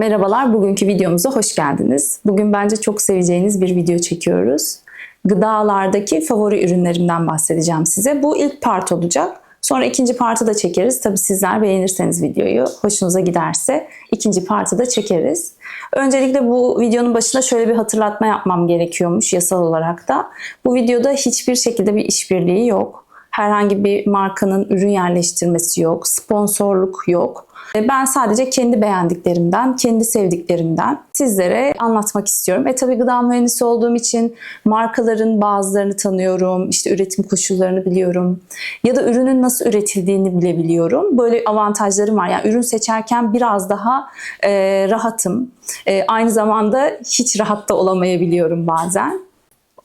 Merhabalar, bugünkü videomuza hoş geldiniz. Bugün bence çok seveceğiniz bir video çekiyoruz. Gıdalardaki favori ürünlerimden bahsedeceğim size. Bu ilk part olacak. Sonra ikinci partı da çekeriz. Tabii sizler beğenirseniz videoyu, hoşunuza giderse ikinci partı da çekeriz. Öncelikle bu videonun başına şöyle bir hatırlatma yapmam gerekiyormuş yasal olarak da. Bu videoda hiçbir şekilde bir işbirliği yok. Herhangi bir markanın ürün yerleştirmesi yok, sponsorluk yok. E, Ben sadece kendi beğendiklerimden, kendi sevdiklerimden sizlere anlatmak istiyorum. E tabii gıda mühendisi olduğum için markaların bazılarını tanıyorum, işte üretim koşullarını biliyorum ya da ürünün nasıl üretildiğini bile biliyorum. Böyle avantajlarım var. Yani ürün seçerken biraz daha e, rahatım. E, aynı zamanda hiç rahat da olamayabiliyorum bazen.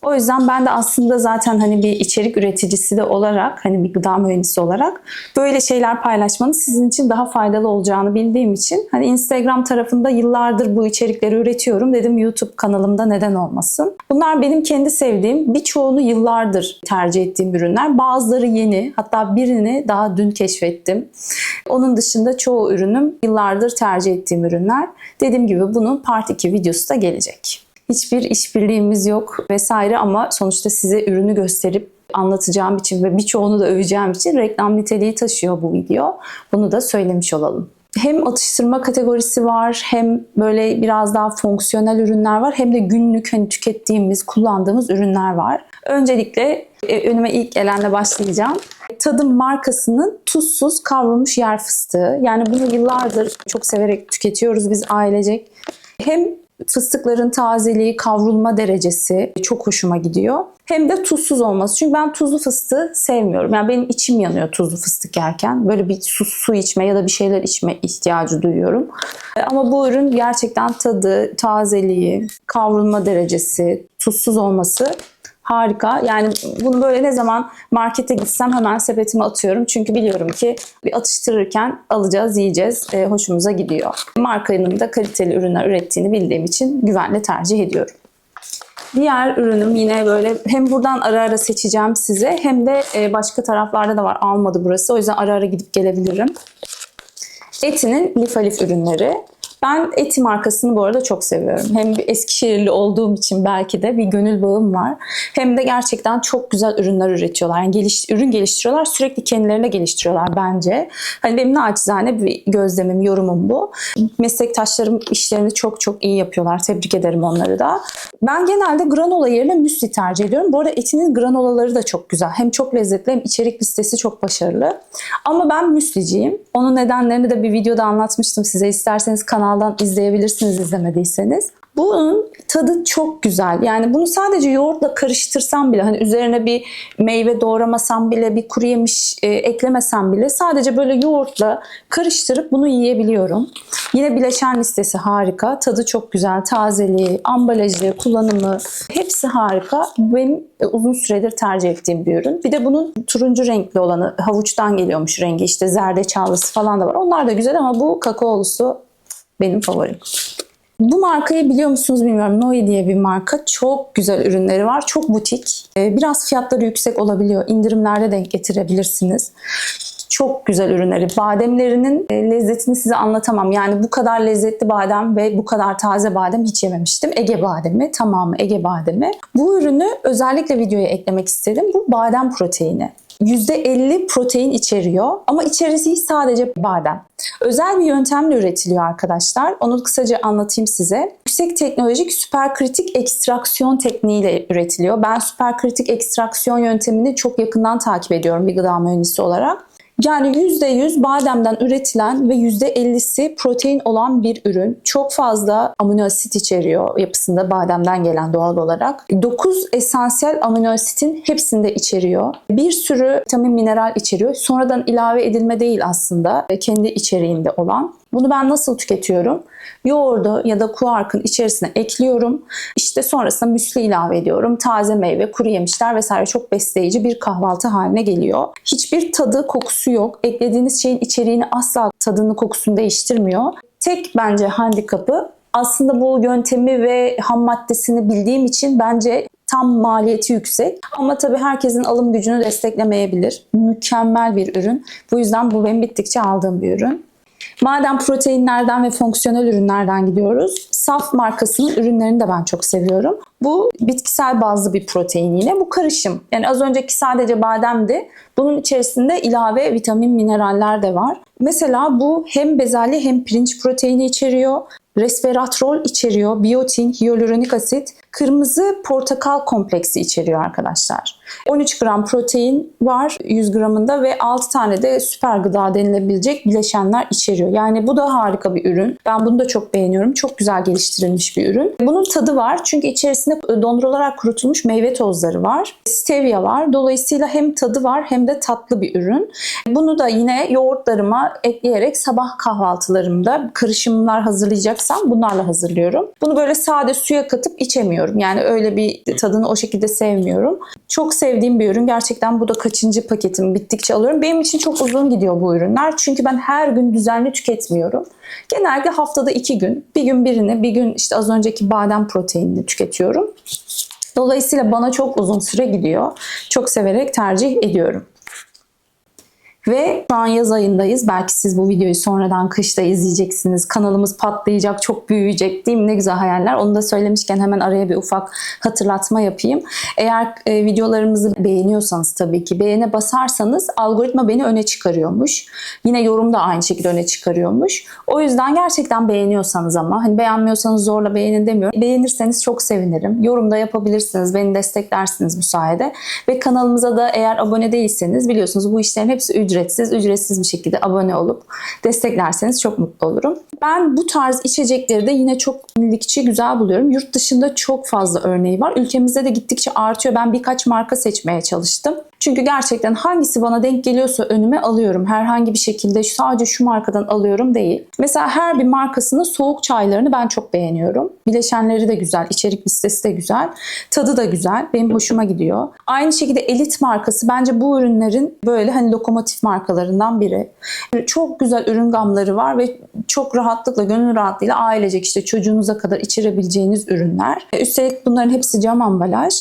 O yüzden ben de aslında zaten hani bir içerik üreticisi de olarak hani bir gıda mühendisi olarak böyle şeyler paylaşmanın sizin için daha faydalı olacağını bildiğim için hani Instagram tarafında yıllardır bu içerikleri üretiyorum. Dedim YouTube kanalımda neden olmasın. Bunlar benim kendi sevdiğim birçoğunu yıllardır tercih ettiğim ürünler. Bazıları yeni hatta birini daha dün keşfettim. Onun dışında çoğu ürünüm yıllardır tercih ettiğim ürünler. Dediğim gibi bunun part 2 videosu da gelecek. Hiçbir işbirliğimiz yok vesaire ama sonuçta size ürünü gösterip anlatacağım için ve birçoğunu da öveceğim için reklam niteliği taşıyor bu video. Bunu da söylemiş olalım. Hem atıştırma kategorisi var, hem böyle biraz daha fonksiyonel ürünler var, hem de günlük hani tükettiğimiz, kullandığımız ürünler var. Öncelikle e, önüme ilk gelenle başlayacağım. Tadım markasının tuzsuz kavrulmuş yer fıstığı. Yani bunu yıllardır çok severek tüketiyoruz biz ailecek. Hem fıstıkların tazeliği, kavrulma derecesi çok hoşuma gidiyor. Hem de tuzsuz olması. Çünkü ben tuzlu fıstığı sevmiyorum. Yani benim içim yanıyor tuzlu fıstık yerken. Böyle bir su, su içme ya da bir şeyler içme ihtiyacı duyuyorum. Ama bu ürün gerçekten tadı, tazeliği, kavrulma derecesi, tuzsuz olması harika. Yani bunu böyle ne zaman markete gitsem hemen sepetime atıyorum. Çünkü biliyorum ki bir atıştırırken alacağız, yiyeceğiz. E, hoşumuza gidiyor. Markanın da kaliteli ürünler ürettiğini bildiğim için güvenle tercih ediyorum. Diğer ürünüm yine böyle hem buradan ara ara seçeceğim size hem de e, başka taraflarda da var. Almadı burası. O yüzden ara ara gidip gelebilirim. Eti'nin lif alif ürünleri. Ben Eti markasını bu arada çok seviyorum. Hem bir Eskişehirli olduğum için belki de bir gönül bağım var. Hem de gerçekten çok güzel ürünler üretiyorlar. Yani geliş, ürün geliştiriyorlar. Sürekli kendilerine geliştiriyorlar bence. Hani benim naçizane bir gözlemim, yorumum bu. Meslektaşlarım işlerini çok çok iyi yapıyorlar. Tebrik ederim onları da. Ben genelde granola yerine müsli tercih ediyorum. Bu arada Eti'nin granolaları da çok güzel. Hem çok lezzetli hem içerik listesi çok başarılı. Ama ben müsliciyim. Onun nedenlerini de bir videoda anlatmıştım size. İsterseniz kanaldan izleyebilirsiniz izlemediyseniz. Bunun tadı çok güzel. Yani bunu sadece yoğurtla karıştırsam bile hani üzerine bir meyve doğramasam bile bir kuru yemiş e, eklemesem bile sadece böyle yoğurtla karıştırıp bunu yiyebiliyorum. Yine bileşen listesi harika. Tadı çok güzel. Tazeliği, ambalajı, kullanımı hepsi harika. Benim e, uzun süredir tercih ettiğim bir ürün. Bir de bunun turuncu renkli olanı havuçtan geliyormuş rengi. İşte zerdeçallısı falan da var. Onlar da güzel ama bu kakaolusu benim favorim. Bu markayı biliyor musunuz bilmiyorum. Noi diye bir marka. Çok güzel ürünleri var. Çok butik. Ee, Biraz fiyatları yüksek olabiliyor. İndirimlerde denk getirebilirsiniz. Çok güzel ürünleri. Bademlerinin e, lezzetini size anlatamam. Yani bu kadar lezzetli badem ve bu kadar taze badem hiç yememiştim. Ege bademi, tamamı Ege bademi. Bu ürünü özellikle videoya eklemek istedim. Bu badem proteini. %50 protein içeriyor ama içerisi sadece badem. Özel bir yöntemle üretiliyor arkadaşlar. Onu kısaca anlatayım size. Yüksek teknolojik süperkritik ekstraksiyon tekniğiyle üretiliyor. Ben süperkritik ekstraksiyon yöntemini çok yakından takip ediyorum bir gıda mühendisi olarak. Yani %100 bademden üretilen ve %50'si protein olan bir ürün. Çok fazla amino asit içeriyor yapısında bademden gelen doğal olarak. 9 esansiyel amino asitin hepsini içeriyor. Bir sürü vitamin mineral içeriyor. Sonradan ilave edilme değil aslında kendi içeriğinde olan. Bunu ben nasıl tüketiyorum? Yoğurdu ya da kuarkın içerisine ekliyorum. İşte sonrasında müsli ilave ediyorum. Taze meyve, kuru yemişler vesaire çok besleyici bir kahvaltı haline geliyor. Hiçbir tadı, kokusu yok. Eklediğiniz şeyin içeriğini asla tadını, kokusunu değiştirmiyor. Tek bence handikapı aslında bu yöntemi ve ham maddesini bildiğim için bence tam maliyeti yüksek. Ama tabii herkesin alım gücünü desteklemeyebilir. Mükemmel bir ürün. Bu yüzden bu benim bittikçe aldığım bir ürün. Madem proteinlerden ve fonksiyonel ürünlerden gidiyoruz. Saf markasının ürünlerini de ben çok seviyorum. Bu bitkisel bazlı bir protein yine. Bu karışım. Yani az önceki sadece bademdi. Bunun içerisinde ilave vitamin, mineraller de var. Mesela bu hem bezelye hem pirinç proteini içeriyor. Resveratrol içeriyor, biyotin, hyaluronik asit, kırmızı portakal kompleksi içeriyor arkadaşlar. 13 gram protein var 100 gramında ve 6 tane de süper gıda denilebilecek bileşenler içeriyor. Yani bu da harika bir ürün. Ben bunu da çok beğeniyorum. Çok güzel geliştirilmiş bir ürün. Bunun tadı var çünkü içerisinde dondurularak kurutulmuş meyve tozları var. Stevia var. Dolayısıyla hem tadı var hem de tatlı bir ürün. Bunu da yine yoğurtlarıma ekleyerek sabah kahvaltılarımda karışımlar hazırlayacaksam bunlarla hazırlıyorum. Bunu böyle sade suya katıp içemiyorum. Yani öyle bir tadını o şekilde sevmiyorum. Çok sevdiğim bir ürün. Gerçekten bu da kaçıncı paketim bittikçe alıyorum. Benim için çok uzun gidiyor bu ürünler. Çünkü ben her gün düzenli tüketmiyorum. Genelde haftada iki gün. Bir gün birini, bir gün işte az önceki badem proteinini tüketiyorum. Dolayısıyla bana çok uzun süre gidiyor. Çok severek tercih ediyorum. Ve şu an yaz ayındayız. Belki siz bu videoyu sonradan kışta izleyeceksiniz. Kanalımız patlayacak, çok büyüyecek değil mi? Ne güzel hayaller. Onu da söylemişken hemen araya bir ufak hatırlatma yapayım. Eğer e, videolarımızı beğeniyorsanız tabii ki beğene basarsanız algoritma beni öne çıkarıyormuş. Yine yorum da aynı şekilde öne çıkarıyormuş. O yüzden gerçekten beğeniyorsanız ama hani beğenmiyorsanız zorla beğenin demiyorum. Beğenirseniz çok sevinirim. Yorum da yapabilirsiniz. Beni desteklersiniz bu sayede. Ve kanalımıza da eğer abone değilseniz biliyorsunuz bu işlerin hepsi ücretsiz ücretsiz, ücretsiz bir şekilde abone olup desteklerseniz çok mutlu olurum. Ben bu tarz içecekleri de yine çok yenilikçi, güzel buluyorum. Yurt dışında çok fazla örneği var. Ülkemizde de gittikçe artıyor. Ben birkaç marka seçmeye çalıştım. Çünkü gerçekten hangisi bana denk geliyorsa önüme alıyorum. Herhangi bir şekilde sadece şu markadan alıyorum değil. Mesela her bir markasının soğuk çaylarını ben çok beğeniyorum. Bileşenleri de güzel, içerik listesi de güzel, tadı da güzel. Benim hoşuma gidiyor. Aynı şekilde Elit markası bence bu ürünlerin böyle hani lokomotif markalarından biri. Çok güzel ürün gamları var ve çok rahatlıkla, gönül rahatlığıyla ailecek işte çocuğunuza kadar içirebileceğiniz ürünler. Üstelik bunların hepsi cam ambalaj.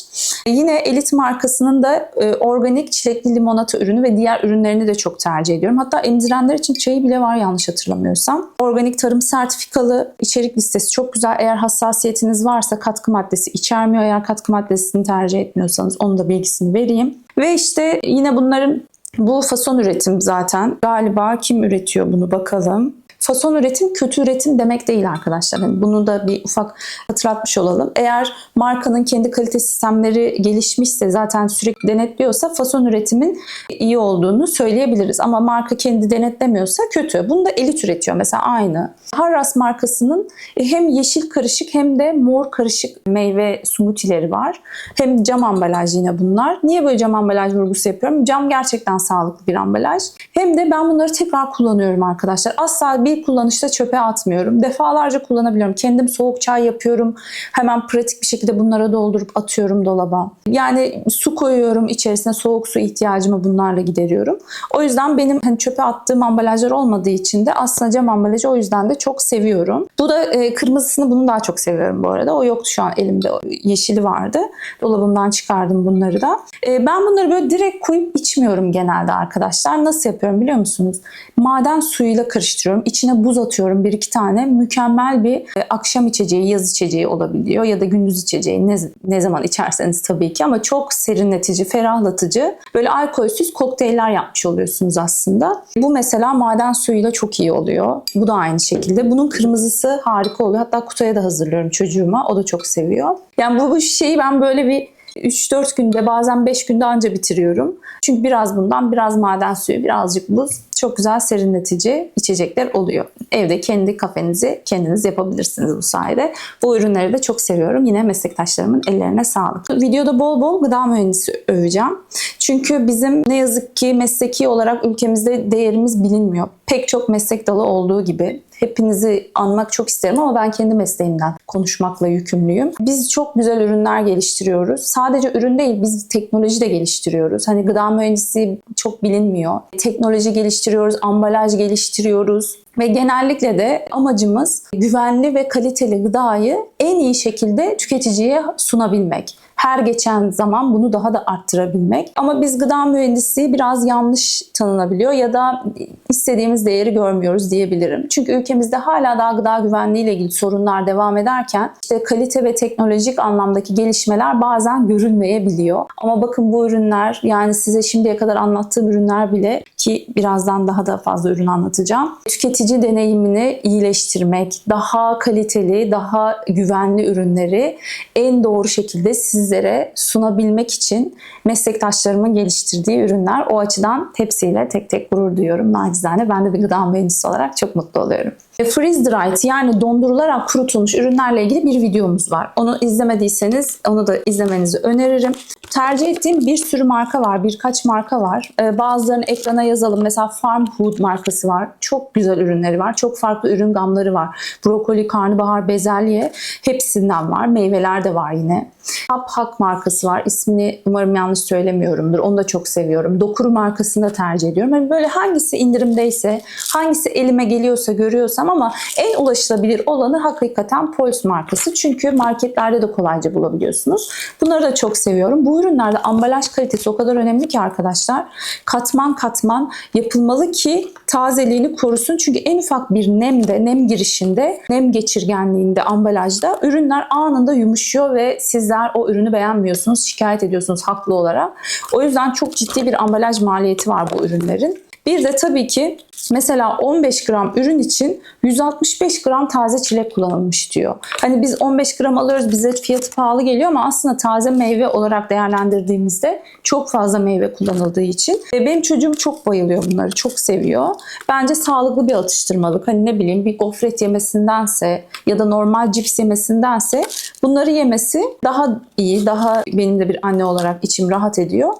Yine Elit markasının da e, organik çilekli limonata ürünü ve diğer ürünlerini de çok tercih ediyorum. Hatta emzirenler için çayı bile var yanlış hatırlamıyorsam. Organik tarım sertifikalı içerik listesi çok güzel. Eğer hassasiyetiniz varsa katkı maddesi içermiyor. Eğer katkı maddesini tercih etmiyorsanız onun da bilgisini vereyim. Ve işte yine bunların bu fason üretim zaten. Galiba kim üretiyor bunu bakalım. Fason üretim kötü üretim demek değil arkadaşlar. Yani bunu da bir ufak hatırlatmış olalım. Eğer markanın kendi kalite sistemleri gelişmişse zaten sürekli denetliyorsa fason üretimin iyi olduğunu söyleyebiliriz. Ama marka kendi denetlemiyorsa kötü. Bunu da elit üretiyor mesela aynı. Harras markasının hem yeşil karışık hem de mor karışık meyve smoothie'leri var. Hem cam ambalaj yine bunlar. Niye böyle cam ambalaj vurgusu yapıyorum? Cam gerçekten sağlıklı bir ambalaj. Hem de ben bunları tekrar kullanıyorum arkadaşlar. Asla bir kullanışta çöpe atmıyorum. Defalarca kullanabiliyorum. Kendim soğuk çay yapıyorum. Hemen pratik bir şekilde bunlara doldurup atıyorum dolaba. Yani su koyuyorum içerisine soğuk su ihtiyacımı bunlarla gideriyorum. O yüzden benim hani çöpe attığım ambalajlar olmadığı için de aslında cam ambalajı o yüzden de çok seviyorum. Bu da e, kırmızısını bunu daha çok seviyorum bu arada. O yoktu şu an elimde. Yeşili vardı. Dolabımdan çıkardım bunları da. E, ben bunları böyle direkt koyup içmiyorum genelde arkadaşlar. Nasıl yapıyorum biliyor musunuz? Maden suyuyla karıştırıyorum. İçine buz atıyorum bir iki tane. Mükemmel bir e, akşam içeceği, yaz içeceği olabiliyor ya da gündüz içeceği ne, ne zaman içerseniz tabii ki ama çok serinletici, ferahlatıcı böyle alkolsüz kokteyller yapmış oluyorsunuz aslında. Bu mesela maden suyuyla çok iyi oluyor. Bu da aynı şekilde. Bunun kırmızısı harika oluyor. Hatta kutuya da hazırlıyorum çocuğuma. O da çok seviyor. Yani bu, bu şeyi ben böyle bir 3-4 günde bazen 5 günde anca bitiriyorum. Çünkü biraz bundan biraz maden suyu birazcık buz çok güzel serinletici içecekler oluyor. Evde kendi kafenizi kendiniz yapabilirsiniz bu sayede. Bu ürünleri de çok seviyorum. Yine meslektaşlarımın ellerine sağlık. Videoda bol bol gıda mühendisi öveceğim. Çünkü bizim ne yazık ki mesleki olarak ülkemizde değerimiz bilinmiyor. Pek çok meslek dalı olduğu gibi hepinizi anmak çok isterim ama ben kendi mesleğimden konuşmakla yükümlüyüm. Biz çok güzel ürünler geliştiriyoruz. Sadece ürün değil biz teknoloji de geliştiriyoruz. Hani gıda mühendisi çok bilinmiyor. Teknoloji geliştiriyoruz, ambalaj geliştiriyoruz. Ve genellikle de amacımız güvenli ve kaliteli gıdayı en iyi şekilde tüketiciye sunabilmek. Her geçen zaman bunu daha da arttırabilmek. Ama biz gıda mühendisliği biraz yanlış tanınabiliyor ya da istediğimiz değeri görmüyoruz diyebilirim. Çünkü ülkemizde hala daha gıda güvenliği ile ilgili sorunlar devam ederken işte kalite ve teknolojik anlamdaki gelişmeler bazen görülmeyebiliyor. Ama bakın bu ürünler yani size şimdiye kadar anlattığım ürünler bile ki birazdan daha da fazla ürün anlatacağım. Tüketici deneyimini iyileştirmek, daha kaliteli, daha güvenli ürünleri en doğru şekilde sizlere sunabilmek için meslektaşlarımın geliştirdiği ürünler. O açıdan hepsiyle tek tek gurur duyuyorum. Nacizane ben de bir gıda mühendisi olarak çok mutlu oluyorum. Freeze dried yani dondurularak kurutulmuş ürünlerle ilgili bir videomuz var. Onu izlemediyseniz onu da izlemenizi öneririm. Tercih ettiğim bir sürü marka var, birkaç marka var. Ee, bazılarını ekrana yazalım. Mesela Farm Food markası var. Çok güzel ürünleri var. Çok farklı ürün gamları var. Brokoli, karnabahar, bezelye hepsinden var. Meyveler de var yine. Hap Hak markası var. İsmini umarım yanlış söylemiyorumdur. Onu da çok seviyorum. Dokuru markasını da tercih ediyorum. Hani böyle hangisi indirimdeyse, hangisi elime geliyorsa, görüyorsam ama en ulaşılabilir olanı hakikaten Pulse markası. Çünkü marketlerde de kolayca bulabiliyorsunuz. Bunları da çok seviyorum. Bu ürünlerde ambalaj kalitesi o kadar önemli ki arkadaşlar. Katman katman yapılmalı ki tazeliğini korusun. Çünkü en ufak bir nemde, nem girişinde, nem geçirgenliğinde ambalajda ürünler anında yumuşuyor ve sizler o ürünü beğenmiyorsunuz, şikayet ediyorsunuz haklı olarak. O yüzden çok ciddi bir ambalaj maliyeti var bu ürünlerin. Bir de tabii ki mesela 15 gram ürün için 165 gram taze çilek kullanılmış diyor. Hani biz 15 gram alıyoruz bize fiyatı pahalı geliyor ama aslında taze meyve olarak değerlendirdiğimizde çok fazla meyve kullanıldığı için. Ve benim çocuğum çok bayılıyor bunları, çok seviyor. Bence sağlıklı bir atıştırmalık. Hani ne bileyim bir gofret yemesindense ya da normal cips yemesindense bunları yemesi daha iyi, daha benim de bir anne olarak içim rahat ediyor.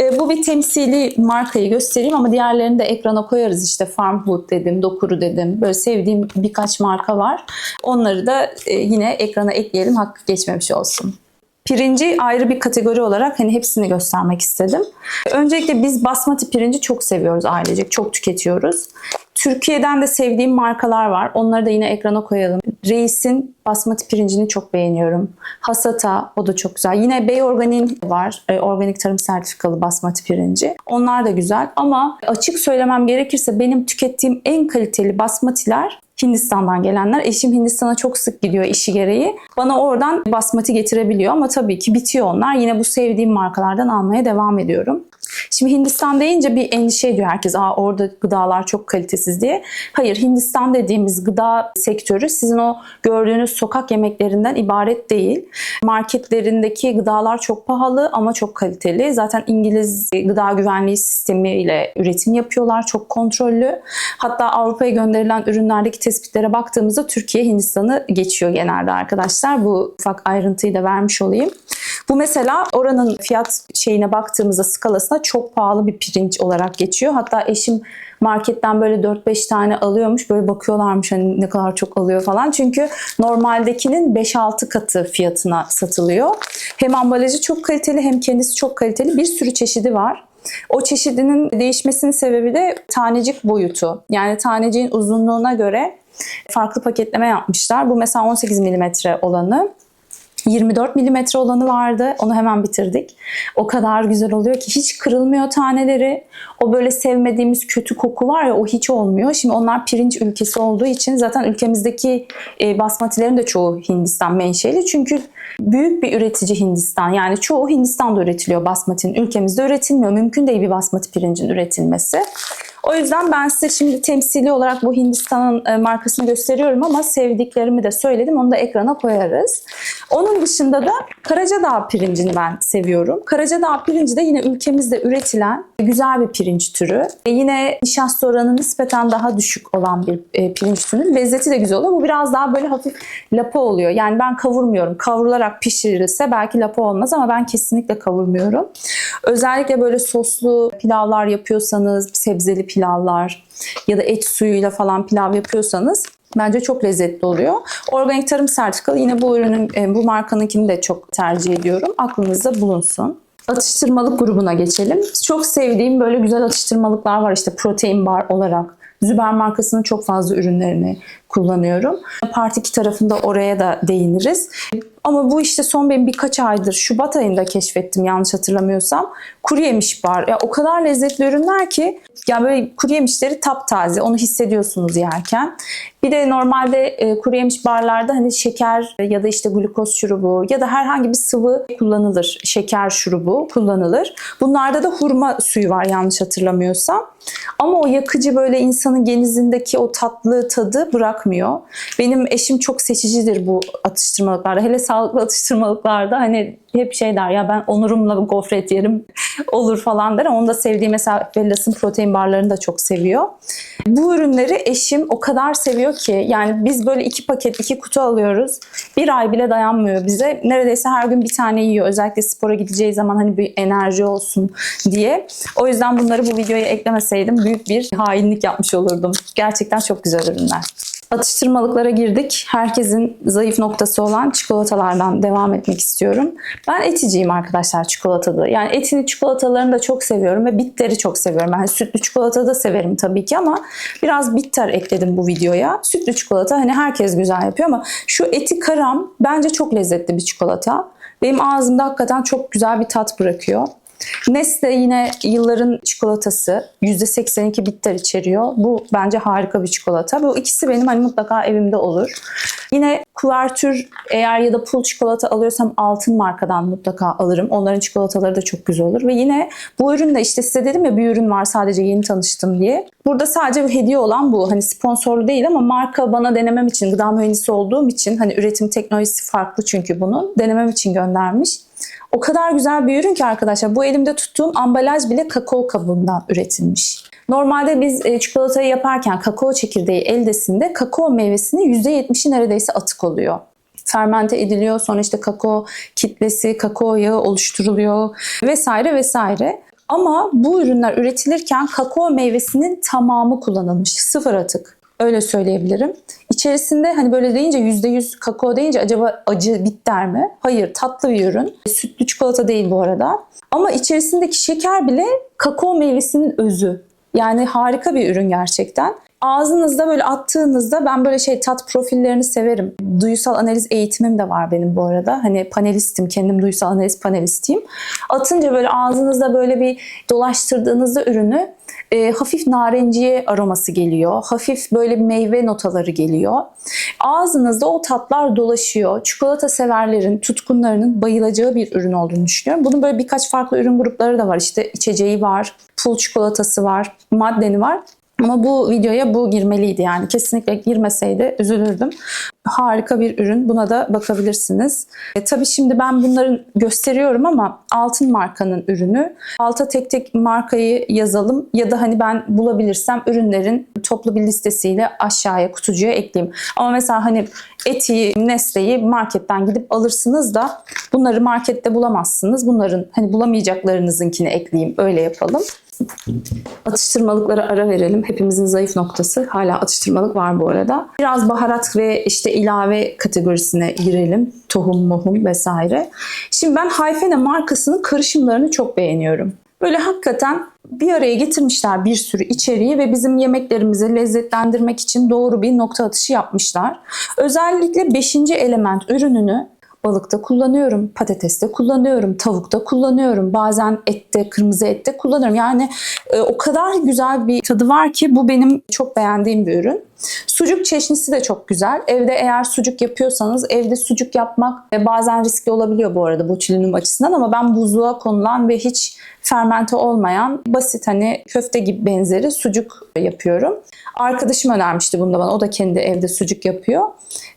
E, bu bir temsili markayı göstereyim ama diğerlerini de ekrana koyarız. İşte Farm Food dedim, Dokuru dedim. Böyle sevdiğim birkaç marka var. Onları da e, yine ekrana ekleyelim hakkı geçmemiş olsun. Pirinci ayrı bir kategori olarak hani hepsini göstermek istedim. Öncelikle biz basmati pirinci çok seviyoruz ailecek, çok tüketiyoruz. Türkiye'den de sevdiğim markalar var. Onları da yine ekrana koyalım. Reis'in basmati pirincini çok beğeniyorum. Hasata o da çok güzel. Yine Bey Organik'in var. E, organik tarım sertifikalı basmati pirinci. Onlar da güzel ama açık söylemem gerekirse benim tükettiğim en kaliteli basmatiler Hindistan'dan gelenler. Eşim Hindistan'a çok sık gidiyor işi gereği. Bana oradan basmati getirebiliyor ama tabii ki bitiyor onlar. Yine bu sevdiğim markalardan almaya devam ediyorum. Şimdi Hindistan deyince bir endişe ediyor herkes. Aa orada gıdalar çok kalitesiz diye. Hayır Hindistan dediğimiz gıda sektörü sizin o gördüğünüz sokak yemeklerinden ibaret değil. Marketlerindeki gıdalar çok pahalı ama çok kaliteli. Zaten İngiliz gıda güvenliği sistemiyle üretim yapıyorlar. Çok kontrollü. Hatta Avrupa'ya gönderilen ürünlerdeki tespitlere baktığımızda Türkiye Hindistan'ı geçiyor genelde arkadaşlar. Bu ufak ayrıntıyı da vermiş olayım. Bu mesela oranın fiyat şeyine baktığımızda skalasına çok pahalı bir pirinç olarak geçiyor. Hatta eşim marketten böyle 4-5 tane alıyormuş. Böyle bakıyorlarmış hani ne kadar çok alıyor falan. Çünkü normaldekinin 5-6 katı fiyatına satılıyor. Hem ambalajı çok kaliteli hem kendisi çok kaliteli. Bir sürü çeşidi var. O çeşidinin değişmesinin sebebi de tanecik boyutu. Yani taneciğin uzunluğuna göre farklı paketleme yapmışlar. Bu mesela 18 milimetre olanı. 24 milimetre olanı vardı. Onu hemen bitirdik. O kadar güzel oluyor ki hiç kırılmıyor taneleri. O böyle sevmediğimiz kötü koku var ya o hiç olmuyor. Şimdi onlar pirinç ülkesi olduğu için zaten ülkemizdeki e, basmatilerin de çoğu Hindistan menşeli. Çünkü büyük bir üretici Hindistan. Yani çoğu Hindistan'da üretiliyor basmatinin. Ülkemizde üretilmiyor. Mümkün değil bir basmati pirincin üretilmesi. O yüzden ben size şimdi temsili olarak bu Hindistan'ın e, markasını gösteriyorum ama sevdiklerimi de söyledim. Onu da ekrana koyarız. Onun dışında da Karacadağ pirincini ben seviyorum. Karacadağ pirinci de yine ülkemizde üretilen güzel bir pirinç türü. E yine nişasta oranı nispeten daha düşük olan bir e, pirinç türü. Lezzeti de güzel oluyor. Bu biraz daha böyle hafif lapa oluyor. Yani ben kavurmuyorum. Kavrularak pişirilirse belki lapa olmaz ama ben kesinlikle kavurmuyorum. Özellikle böyle soslu pilavlar yapıyorsanız, sebzeli pilavlar ya da et suyuyla falan pilav yapıyorsanız Bence çok lezzetli oluyor. Organik tarım sertifikalı yine bu ürünün, e, bu markanınkini de çok tercih ediyorum. Aklınızda bulunsun. Atıştırmalık grubuna geçelim. Çok sevdiğim böyle güzel atıştırmalıklar var işte protein bar olarak Züber markasının çok fazla ürünlerini kullanıyorum. Part 2 tarafında oraya da değiniriz. Ama bu işte son benim birkaç aydır Şubat ayında keşfettim yanlış hatırlamıyorsam. Kuru yemiş bar. Ya o kadar lezzetli ürünler ki ya böyle kuru yemişleri taptaze onu hissediyorsunuz yerken. Bir de normalde e, kuru yemiş barlarda hani şeker ya da işte glukoz şurubu ya da herhangi bir sıvı kullanılır. Şeker şurubu kullanılır. Bunlarda da hurma suyu var yanlış hatırlamıyorsam. Ama o yakıcı böyle insanın genizindeki o tatlı tadı bırakmıyor. Benim eşim çok seçicidir bu atıştırmalıklarda. Hele sağlıklı atıştırmalıklarda hani hep şey der ya ben onurumla gofret yerim olur falan der. Onu da sevdiği mesela Bellas'ın protein barlarını da çok seviyor. Bu ürünleri eşim o kadar seviyor ki yani biz böyle iki paket iki kutu alıyoruz. Bir ay bile dayanmıyor bize. Neredeyse her gün bir tane yiyor. Özellikle spora gideceği zaman hani bir enerji olsun diye. O yüzden bunları bu videoya eklemeseydim büyük bir hainlik yapmış olurdum. Gerçekten çok güzel ürünler. Atıştırmalıklara girdik. Herkesin zayıf noktası olan çikolatalardan devam etmek istiyorum. Ben eticiyim arkadaşlar çikolatada. Yani etini çikolatalarını da çok seviyorum ve bitleri çok seviyorum. Ben sütlü çikolata da severim tabii ki ama biraz bitter ekledim bu videoya. Sütlü çikolata hani herkes güzel yapıyor ama şu eti karam bence çok lezzetli bir çikolata. Benim ağzımda hakikaten çok güzel bir tat bırakıyor. Nestle yine yılların çikolatası. %82 bitter içeriyor. Bu bence harika bir çikolata. Bu ikisi benim hani mutlaka evimde olur. Yine kuvertür eğer ya da pul çikolata alıyorsam altın markadan mutlaka alırım. Onların çikolataları da çok güzel olur. Ve yine bu ürün de işte size dedim ya bir ürün var sadece yeni tanıştım diye. Burada sadece bir hediye olan bu. Hani sponsorlu değil ama marka bana denemem için, gıda mühendisi olduğum için hani üretim teknolojisi farklı çünkü bunun. Denemem için göndermiş. O kadar güzel bir ürün ki arkadaşlar. Bu elimde tuttuğum ambalaj bile kakao kabuğundan üretilmiş. Normalde biz e, çikolatayı yaparken kakao çekirdeği eldesinde kakao meyvesinin %70'i neredeyse atık oluyor fermente ediliyor. Sonra işte kakao kitlesi, kakao yağı oluşturuluyor vesaire vesaire. Ama bu ürünler üretilirken kakao meyvesinin tamamı kullanılmış. Sıfır atık. Öyle söyleyebilirim. İçerisinde hani böyle deyince %100 kakao deyince acaba acı bitter mi? Hayır tatlı bir ürün. Sütlü çikolata değil bu arada. Ama içerisindeki şeker bile kakao meyvesinin özü. Yani harika bir ürün gerçekten. Ağzınızda böyle attığınızda ben böyle şey tat profillerini severim. Duysal analiz eğitimim de var benim bu arada. Hani panelistim, kendim duysal analiz panelistiyim. Atınca böyle ağzınızda böyle bir dolaştırdığınızda ürünü e, hafif narenciye aroması geliyor. Hafif böyle meyve notaları geliyor. Ağzınızda o tatlar dolaşıyor. Çikolata severlerin, tutkunlarının bayılacağı bir ürün olduğunu düşünüyorum. Bunun böyle birkaç farklı ürün grupları da var. İşte içeceği var, pul çikolatası var, maddeni var. Ama bu videoya bu girmeliydi yani. Kesinlikle girmeseydi üzülürdüm. Harika bir ürün. Buna da bakabilirsiniz. E, tabii şimdi ben bunları gösteriyorum ama altın markanın ürünü. Alta tek tek markayı yazalım ya da hani ben bulabilirsem ürünlerin toplu bir listesiyle aşağıya kutucuya ekleyeyim. Ama mesela hani Eti'yi, Nestle'yi marketten gidip alırsınız da bunları markette bulamazsınız. Bunların hani bulamayacaklarınızınkini ekleyeyim. Öyle yapalım. Atıştırmalıklara ara verelim. Hepimizin zayıf noktası. Hala atıştırmalık var bu arada. Biraz baharat ve işte ilave kategorisine girelim. Tohum, mohum vesaire. Şimdi ben Hayfene markasının karışımlarını çok beğeniyorum. Böyle hakikaten bir araya getirmişler bir sürü içeriği ve bizim yemeklerimizi lezzetlendirmek için doğru bir nokta atışı yapmışlar. Özellikle 5. element ürününü balıkta kullanıyorum, patateste kullanıyorum, tavukta kullanıyorum, bazen ette, kırmızı ette kullanıyorum. Yani e, o kadar güzel bir tadı var ki bu benim çok beğendiğim bir ürün. Sucuk çeşnisi de çok güzel. Evde eğer sucuk yapıyorsanız evde sucuk yapmak e, bazen riskli olabiliyor bu arada botulinum açısından ama ben buzluğa konulan ve hiç fermente olmayan basit hani köfte gibi benzeri sucuk yapıyorum. Arkadaşım önermişti bunu da bana. O da kendi evde sucuk yapıyor.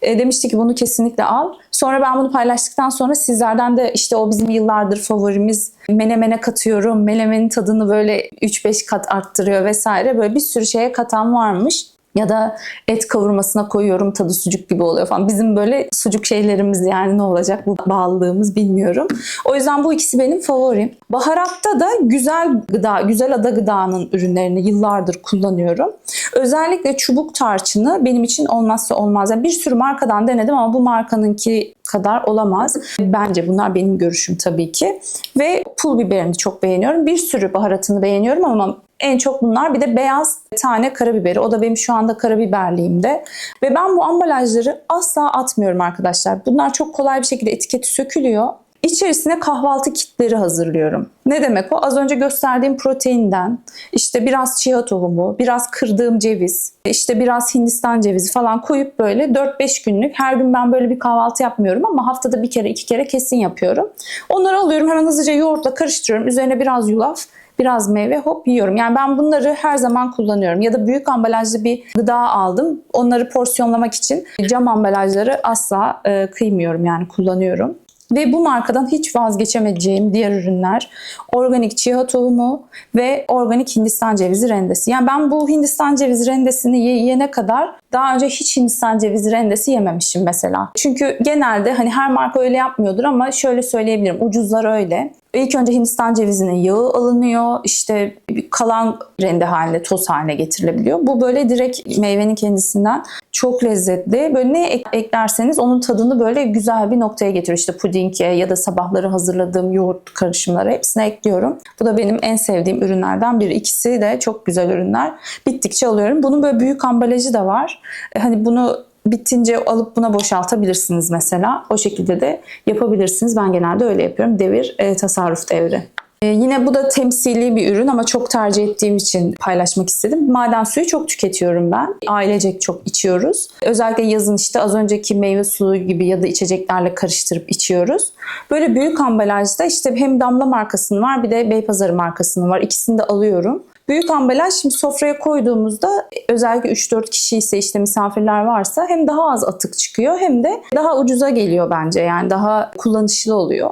E, demişti ki bunu kesinlikle al. Sonra ben bunu paylaştıktan sonra sizlerden de işte o bizim yıllardır favorimiz menemene katıyorum. Menemenin tadını böyle 3-5 kat arttırıyor vesaire. Böyle bir sürü şeye katan varmış ya da et kavurmasına koyuyorum tadı sucuk gibi oluyor falan. Bizim böyle sucuk şeylerimiz yani ne olacak bu bağlılığımız bilmiyorum. O yüzden bu ikisi benim favorim. Baharatta da güzel gıda, güzel ada gıdanın ürünlerini yıllardır kullanıyorum. Özellikle çubuk tarçını benim için olmazsa olmaz. Yani bir sürü markadan denedim ama bu markanınki kadar olamaz. Bence bunlar benim görüşüm tabii ki. Ve pul biberini çok beğeniyorum. Bir sürü baharatını beğeniyorum ama En çok bunlar. Bir de beyaz tane karabiberi. O da benim şu anda karabiberliğimde. Ve ben bu ambalajları asla atmıyorum arkadaşlar. Bunlar çok kolay bir şekilde etiketi sökülüyor. İçerisine kahvaltı kitleri hazırlıyorum. Ne demek o? Az önce gösterdiğim proteinden, işte biraz chia tohumu, biraz kırdığım ceviz, işte biraz Hindistan cevizi falan koyup böyle 4-5 günlük her gün ben böyle bir kahvaltı yapmıyorum ama haftada bir kere iki kere kesin yapıyorum. Onları alıyorum hemen hızlıca yoğurtla karıştırıyorum. Üzerine biraz yulaf, biraz meyve hop yiyorum. Yani ben bunları her zaman kullanıyorum. Ya da büyük ambalajlı bir gıda aldım. Onları porsiyonlamak için cam ambalajları asla e, kıymıyorum yani kullanıyorum. Ve bu markadan hiç vazgeçemeyeceğim diğer ürünler organik chia tohumu ve organik Hindistan cevizi rendesi. Yani ben bu Hindistan cevizi rendesini ye- yiyene kadar daha önce hiç Hindistan cevizi rendesi yememişim mesela. Çünkü genelde hani her marka öyle yapmıyordur ama şöyle söyleyebilirim. Ucuzlar öyle. İlk önce Hindistan cevizinin yağı alınıyor. İşte kalan rende haline, toz haline getirilebiliyor. Bu böyle direkt meyvenin kendisinden çok lezzetli. Böyle ne ek- eklerseniz onun tadını böyle güzel bir noktaya getiriyor. İşte pudinge ya da sabahları hazırladığım yoğurt karışımları hepsine ekliyorum. Bu da benim en sevdiğim ürünlerden biri. İkisi de çok güzel ürünler. Bittikçe alıyorum. Bunun böyle büyük ambalajı da var. E, Hani bunu bittince alıp buna boşaltabilirsiniz mesela. O şekilde de yapabilirsiniz. Ben genelde öyle yapıyorum. Devir e, tasarruf devri. E, yine bu da temsili bir ürün ama çok tercih ettiğim için paylaşmak istedim. Maden suyu çok tüketiyorum ben. Ailecek çok içiyoruz. Özellikle yazın işte az önceki meyve suyu gibi ya da içeceklerle karıştırıp içiyoruz. Böyle büyük ambalajda işte hem Damla markasının var bir de Beypazarı markasının var. İkisini de alıyorum. Büyük ambalaj şimdi sofraya koyduğumuzda özellikle 3-4 kişi ise işte misafirler varsa hem daha az atık çıkıyor hem de daha ucuza geliyor bence. Yani daha kullanışlı oluyor.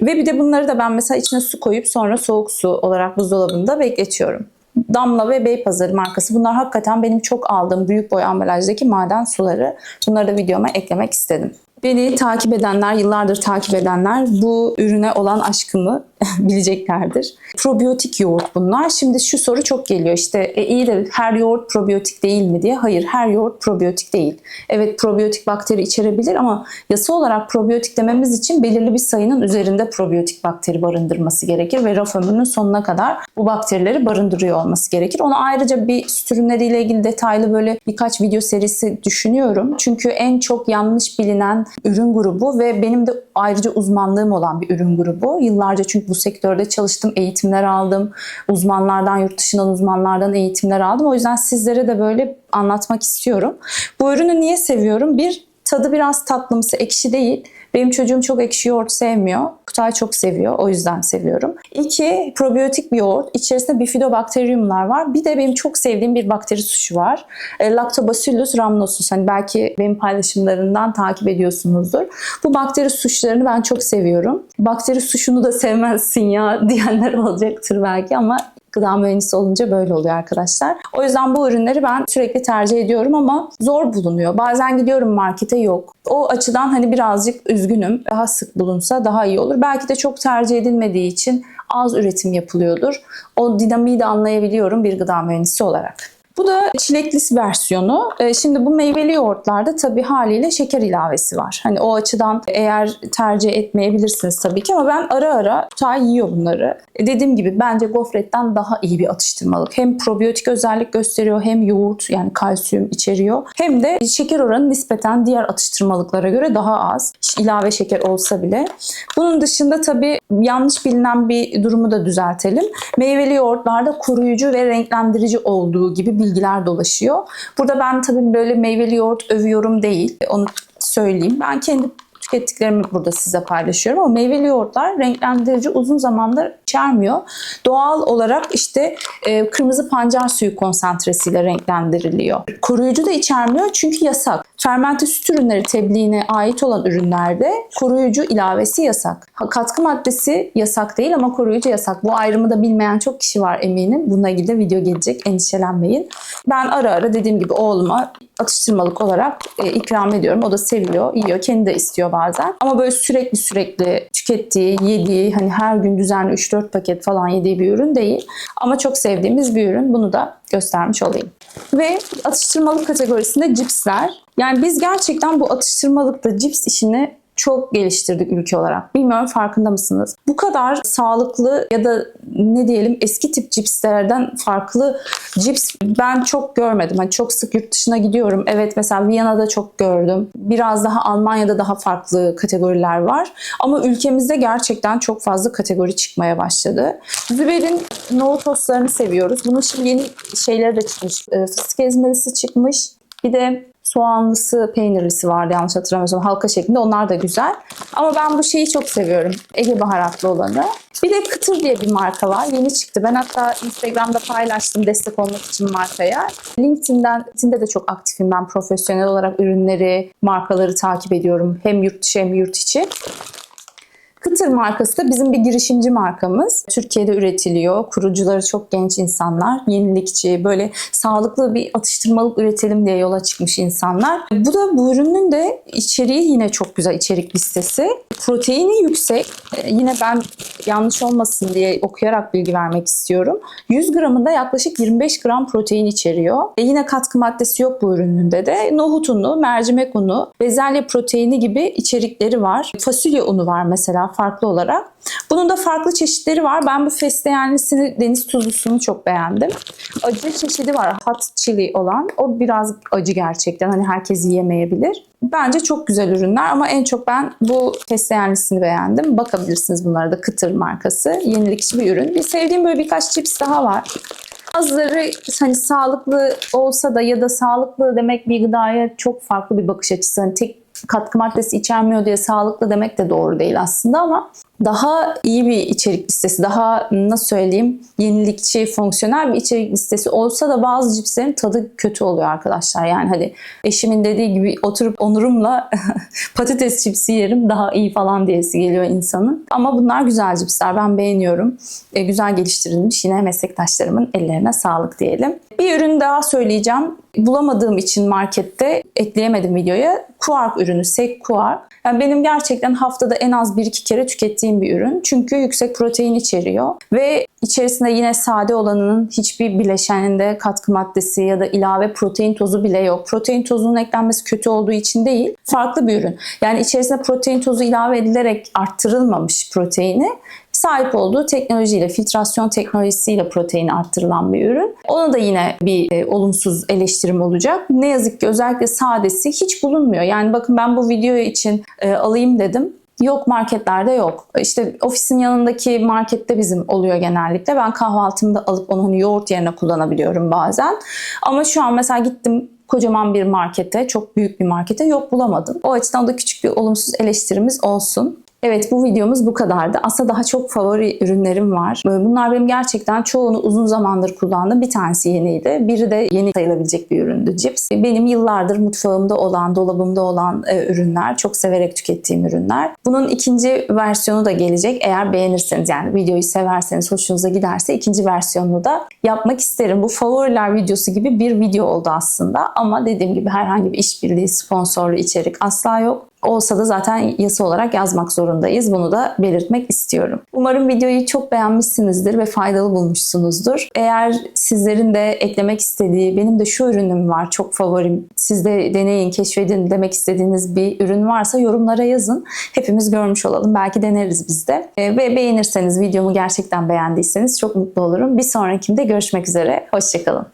Ve bir de bunları da ben mesela içine su koyup sonra soğuk su olarak buzdolabında bekletiyorum. Damla ve Beypazarı markası. Bunlar hakikaten benim çok aldığım büyük boy ambalajdaki maden suları. Bunları da videoma eklemek istedim. Beni takip edenler, yıllardır takip edenler bu ürüne olan aşkımı bileceklerdir. Probiyotik yoğurt bunlar. Şimdi şu soru çok geliyor işte e, iyi de her yoğurt probiyotik değil mi diye. Hayır her yoğurt probiyotik değil. Evet probiyotik bakteri içerebilir ama yasa olarak probiyotik dememiz için belirli bir sayının üzerinde probiyotik bakteri barındırması gerekir ve raf ömrünün sonuna kadar bu bakterileri barındırıyor olması gerekir. Onu ayrıca bir süt ürünleriyle ilgili detaylı böyle birkaç video serisi düşünüyorum. Çünkü en çok yanlış bilinen ürün grubu ve benim de ayrıca uzmanlığım olan bir ürün grubu. Yıllarca çünkü bu sektörde çalıştım, eğitimler aldım. Uzmanlardan, yurt dışından uzmanlardan eğitimler aldım. O yüzden sizlere de böyle anlatmak istiyorum. Bu ürünü niye seviyorum? Bir, tadı biraz tatlımsı, ekşi değil. Benim çocuğum çok ekşi yoğurt sevmiyor. Kutay çok seviyor. O yüzden seviyorum. İki, probiyotik bir yoğurt. İçerisinde bifidobakteriyumlar var. Bir de benim çok sevdiğim bir bakteri suşu var. E, Lactobacillus rhamnosus. Hani belki benim paylaşımlarından takip ediyorsunuzdur. Bu bakteri suşlarını ben çok seviyorum. Bakteri suşunu da sevmezsin ya diyenler olacaktır belki ama gıda mühendisi olunca böyle oluyor arkadaşlar. O yüzden bu ürünleri ben sürekli tercih ediyorum ama zor bulunuyor. Bazen gidiyorum markete yok. O açıdan hani birazcık üzgünüm. Daha sık bulunsa daha iyi olur. Belki de çok tercih edilmediği için az üretim yapılıyordur. O dinamiği de anlayabiliyorum bir gıda mühendisi olarak. Bu da çileklis versiyonu. Ee, Şimdi bu meyveli yoğurtlarda tabii haliyle şeker ilavesi var. Hani o açıdan eğer tercih etmeyebilirsiniz tabii ki ama ben ara ara Kutay yiyor bunları. E, Dediğim gibi bence gofretten daha iyi bir atıştırmalık. Hem probiyotik özellik gösteriyor hem yoğurt yani kalsiyum içeriyor. Hem de şeker oranı nispeten diğer atıştırmalıklara göre daha az. ilave şeker olsa bile. Bunun dışında tabii yanlış bilinen bir durumu da düzeltelim. Meyveli yoğurtlarda koruyucu ve renklendirici olduğu gibi bilgiler dolaşıyor. Burada ben tabii böyle meyveli yoğurt övüyorum değil. Onu söyleyeyim. Ben kendi tükettiklerimi burada size paylaşıyorum ama meyveli yoğurtlar renklendirici uzun zamandır içermiyor. Doğal olarak işte e, kırmızı pancar suyu konsantresiyle renklendiriliyor. Koruyucu da içermiyor çünkü yasak. Fermente süt ürünleri tebliğine ait olan ürünlerde koruyucu ilavesi yasak. Katkı maddesi yasak değil ama koruyucu yasak. Bu ayrımı da bilmeyen çok kişi var eminim. Bununla ilgili de video gelecek endişelenmeyin. Ben ara ara dediğim gibi oğluma atıştırmalık olarak e, ikram ediyorum. O da seviyor, yiyor. Kendi de istiyor bazen. Ama böyle sürekli sürekli tükettiği, yediği, hani her gün düzenli 3-4 paket falan yediği bir ürün değil. Ama çok sevdiğimiz bir ürün. Bunu da göstermiş olayım. Ve atıştırmalık kategorisinde cipsler. Yani biz gerçekten bu atıştırmalıkta cips işini çok geliştirdik ülke olarak. Bilmiyorum farkında mısınız? Bu kadar sağlıklı ya da ne diyelim eski tip cipslerden farklı cips ben çok görmedim. Hani çok sık yurt dışına gidiyorum. Evet mesela Viyana'da çok gördüm. Biraz daha Almanya'da daha farklı kategoriler var. Ama ülkemizde gerçekten çok fazla kategori çıkmaya başladı. Züber'in nohut tostlarını seviyoruz. Bunun şimdi yeni şeyleri de çıkmış. Ee, Fıstık ezmelisi çıkmış. Bir de soğanlısı, peynirlisi vardı yanlış hatırlamıyorsam halka şeklinde. Onlar da güzel. Ama ben bu şeyi çok seviyorum. Ege baharatlı olanı. Bir de Kıtır diye bir marka var. Yeni çıktı. Ben hatta Instagram'da paylaştım destek olmak için markaya. LinkedIn'den, LinkedIn'de de çok aktifim ben profesyonel olarak ürünleri, markaları takip ediyorum. Hem yurt dışı hem yurt içi. Kıtır markası da bizim bir girişimci markamız. Türkiye'de üretiliyor. Kurucuları çok genç insanlar. Yenilikçi, böyle sağlıklı bir atıştırmalık üretelim diye yola çıkmış insanlar. Bu da bu ürünün de içeriği yine çok güzel içerik listesi. Proteini yüksek. Ee, Yine ben yanlış olmasın diye okuyarak bilgi vermek istiyorum. 100 gramında yaklaşık 25 gram protein içeriyor. E yine katkı maddesi yok bu ürününde de. Nohut unu, mercimek unu, bezelye proteini gibi içerikleri var. Fasulye unu var mesela farklı olarak. Bunun da farklı çeşitleri var. Ben bu fesleğenlisini, deniz tuzlusunu çok beğendim. Acı çeşidi var. Hot chili olan. O biraz acı gerçekten. Hani herkes yiyemeyebilir. Bence çok güzel ürünler ama en çok ben bu fesleğenlisini beğendim. Bakabilirsiniz bunlara da Kıtır markası. Yenilikçi bir ürün. Bir sevdiğim böyle birkaç cips daha var. Bazıları hani sağlıklı olsa da ya da sağlıklı demek bir gıdaya çok farklı bir bakış açısı. Hani tek katkı maddesi içermiyor diye sağlıklı demek de doğru değil aslında ama daha iyi bir içerik listesi, daha nasıl söyleyeyim yenilikçi, fonksiyonel bir içerik listesi olsa da bazı cipslerin tadı kötü oluyor arkadaşlar. Yani hadi eşimin dediği gibi oturup onurumla patates cipsi yerim daha iyi falan diyesi geliyor insanın. Ama bunlar güzel cipsler. Ben beğeniyorum. E, güzel geliştirilmiş. Yine meslektaşlarımın ellerine sağlık diyelim. Bir ürün daha söyleyeceğim. Bulamadığım için markette ekleyemedim videoya. Quark ürünü, Sek Quark. Yani benim gerçekten haftada en az 1-2 kere tükettiğim bir ürün. Çünkü yüksek protein içeriyor. Ve içerisinde yine sade olanının hiçbir bileşeninde katkı maddesi ya da ilave protein tozu bile yok. Protein tozunun eklenmesi kötü olduğu için değil, farklı bir ürün. Yani içerisine protein tozu ilave edilerek arttırılmamış proteini sahip olduğu teknolojiyle, filtrasyon teknolojisiyle proteini arttırılan bir ürün. Ona da yine bir e, olumsuz eleştirim olacak. Ne yazık ki özellikle sadesi hiç bulunmuyor. Yani bakın ben bu video için e, alayım dedim. Yok marketlerde yok. İşte ofisin yanındaki markette bizim oluyor genellikle. Ben kahvaltımda alıp onu hani yoğurt yerine kullanabiliyorum bazen. Ama şu an mesela gittim kocaman bir markete, çok büyük bir markete yok bulamadım. O açıdan da küçük bir olumsuz eleştirimiz olsun. Evet bu videomuz bu kadardı. Aslında daha çok favori ürünlerim var. Bunlar benim gerçekten çoğunu uzun zamandır kullandığım bir tanesi yeniydi. Biri de yeni sayılabilecek bir üründü cips. Benim yıllardır mutfağımda olan, dolabımda olan e, ürünler. Çok severek tükettiğim ürünler. Bunun ikinci versiyonu da gelecek. Eğer beğenirseniz yani videoyu severseniz, hoşunuza giderse ikinci versiyonunu da yapmak isterim. Bu favoriler videosu gibi bir video oldu aslında. Ama dediğim gibi herhangi bir işbirliği, sponsorlu içerik asla yok. Olsa da zaten yasa olarak yazmak zorundayız. Bunu da belirtmek istiyorum. Umarım videoyu çok beğenmişsinizdir ve faydalı bulmuşsunuzdur. Eğer sizlerin de eklemek istediği, benim de şu ürünüm var çok favorim, siz de deneyin, keşfedin demek istediğiniz bir ürün varsa yorumlara yazın. Hepimiz görmüş olalım. Belki deneriz biz de. E, ve beğenirseniz, videomu gerçekten beğendiyseniz çok mutlu olurum. Bir sonrakinde görüşmek üzere. Hoşçakalın.